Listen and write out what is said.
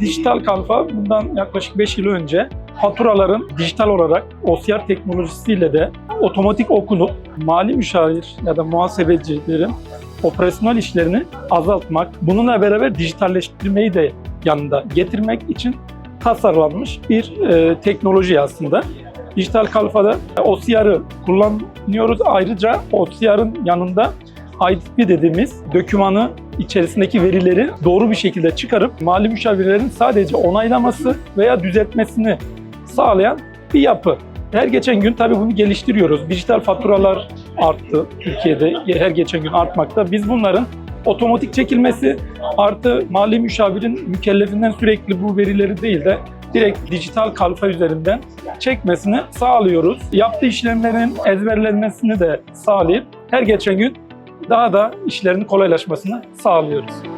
Dijital kalfa bundan yaklaşık 5 yıl önce faturaların dijital olarak OCR teknolojisiyle de otomatik okunup mali müşavir ya da muhasebecilerin operasyonel işlerini azaltmak, bununla beraber dijitalleştirmeyi de yanında getirmek için tasarlanmış bir e, teknoloji aslında. Dijital kalfada OCR'ı kullanıyoruz. Ayrıca OCR'ın yanında IDP dediğimiz dokümanı içerisindeki verileri doğru bir şekilde çıkarıp mali müşavirlerin sadece onaylaması veya düzeltmesini sağlayan bir yapı. Her geçen gün tabii bunu geliştiriyoruz. Dijital faturalar arttı Türkiye'de her geçen gün artmakta. Biz bunların otomatik çekilmesi artı mali müşavirin mükellefinden sürekli bu verileri değil de direkt dijital kalfa üzerinden çekmesini sağlıyoruz. Yaptığı işlemlerin ezberlenmesini de sağlayıp her geçen gün daha da işlerinin kolaylaşmasını sağlıyoruz.